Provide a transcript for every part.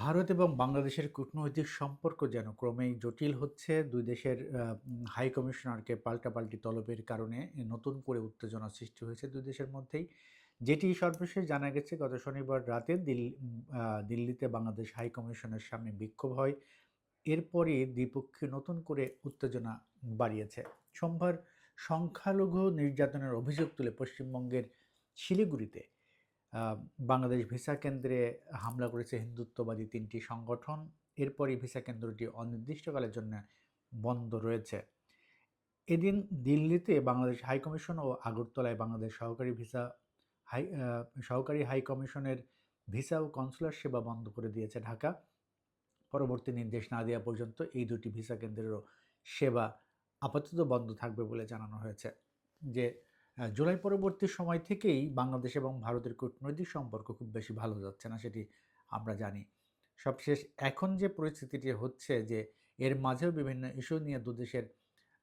ভারত এবং বাংলাদেশের কূটনৈতিক সম্পর্ক যেন ক্রমেই জটিল হচ্ছে, দুই দেশের হাই কমিশনারকে পাল্টাপাল্টি তলবের কারণে নতুন করে উত্তেজনা সৃষ্টি হয়েছে দুই দেশের মধ্যেই। যেটি সর্বশেষ জানা গেছে, গত শনিবার রাতে দিল্লি দিল্লিতে বাংলাদেশ হাই কমিশনের সামনে বিক্ষোভ হয়। এরপরই দ্বিপক্ষীয় নতুন করে উত্তেজনা বাড়িয়েছে। সোমবার সংখ্যালঘু নির্যাতনের অভিযোগ তুলে পশ্চিমবঙ্গের শিলিগুড়িতে। বাংলাদেশ ভিসা কেন্দ্রে হামলা করেছে হিন্দুত্ববাদী তিনটি সংগঠন। এরপরই ভিসা কেন্দ্রটি অনির্দিষ্টকালের জন্য বন্ধ রয়েছে। এদিন দিল্লিতে বাংলাদেশ হাইকমিশন ও আগরতলায় বাংলাদেশ সহকারী ভিসা হাই সহকারী হাই কমিশনের ভিসা ও কনসুলার সেবা বন্ধ করে দিয়েছে ঢাকা। পরবর্তী নির্দেশ না দেওয়া পর্যন্ত এই দুটি ভিসা কেন্দ্রেরও সেবা আপাতত বন্ধ থাকবে বলে জানানো হয়েছে। যে জুলাই পরবর্তী সময় থেকেই বাংলাদেশ এবং ভারতের কূটনৈতিক সম্পর্ক খুব বেশি ভালো যাচ্ছে না সেটি আমরা জানি। সবশেষ এখন যে পরিস্থিতিটি হচ্ছে যে এর মাঝেও বিভিন্ন ইস্যু নিয়ে দুদেশের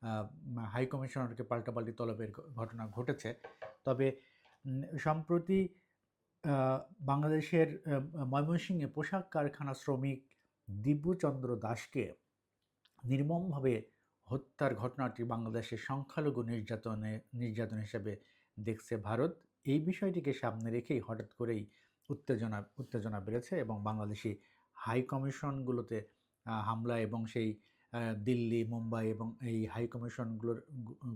আহ, হাই কমিশনারকে পাল্টাপাল্টি তলবের ঘটনা ঘটেছে। তবে সম্প্রতি বাংলাদেশের ময়মনসিংহে পোশাক কারখানা শ্রমিক দিব্যচন্দ্র দাসকে নির্মমভাবে হত্যার ঘটনাটি বাংলাদেশের সংখ্যালঘু নির্যাতনে, নির্যাতন হিসেবে দেখছে ভারত। এই বিষয়টিকে সামনে রেখেই হঠাৎ করেই উত্তেজনা উত্তেজনা বেড়েছে এবং বাংলাদেশি হাই কমিশনগুলোতে হামলা এবং সেই দিল্লি, মুম্বাই এবং এই হাই কমিশনগুলোর,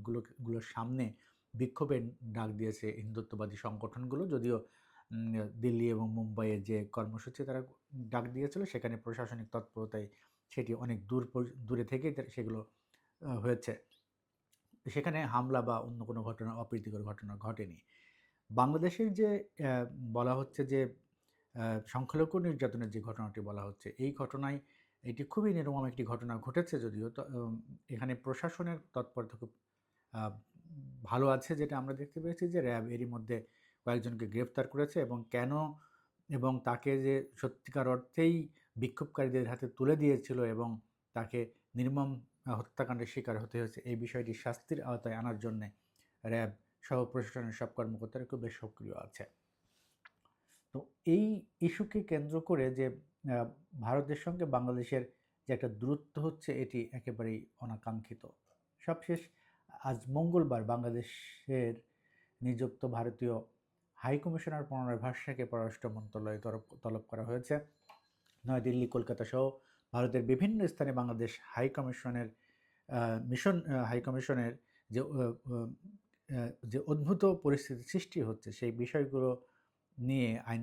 গুলো, গুলোর সামনে বিক্ষোভের ডাক দিয়েছে হিন্দুত্ববাদী সংগঠনগুলো। যদিও দিল্লি এবং মুম্বাইয়ের যে কর্মসূচি তারা ডাক দিয়েছিল, সেখানে প্রশাসনিক তৎপরতায় সেটি অনেক দূর দূরে থেকেই সেগুলো হয়েছে। সেখানে হামলা বা অন্য কোনো ঘটনা, অপ্রীতিকর ঘটনা ঘটেনি। বাংলাদেশের যে বলা হচ্ছে যে সংখ্যালঘু নির্যাতনের যে ঘটনাটি বলা হচ্ছে, এই ঘটনায় এটি খুবই নির্মম একটি ঘটনা ঘটেছে যদিও। এখানে প্রশাসনের তৎপরতা খুব ভালো আছে যেটা আমরা দেখতে পেয়েছি যে, র্যাব এরই মধ্যে কয়েকজনকে গ্রেফতার করেছে এবং কেন এবং তাকে যে সত্যিকার অর্থেই বিক্ষোভকারীদের হাতে তুলে দিয়েছিল এবং তাকে নির্মম হত্যাকাণ্ডের শিকার হতে হয়েছে। এই বিষয়টি শাস্তির আওতায় আনার জন্যে র্যাব সহ প্রশাসনের সব কর্মকর্তারা খুব বেশ সক্রিয় আছে। তো এই ইস্যুকে কেন্দ্র করে যে ভারতের সঙ্গে বাংলাদেশের যে একটা দূরত্ব হচ্ছে, এটি একেবারেই অনাকাঙ্ক্ষিত। সবশেষ, আজ মঙ্গলবার বাংলাদেশের নিযুক্ত ভারতীয় হাই কমিশনার প্রণয় ভাষাকে পররাষ্ট্র মন্ত্রণালয়ে তরফ, তলব করা হয়েছে। নয়াদিল্লি, কলকাতা সহ ভারতের বিভিন্ন স্থানে বাংলাদেশ হাই কমিশনের মিশন হাই কমিশনের যে যে অদ্ভুত পরিস্থিতি সৃষ্টি হচ্ছে, সেই বিষয়গুলো নিয়ে আইন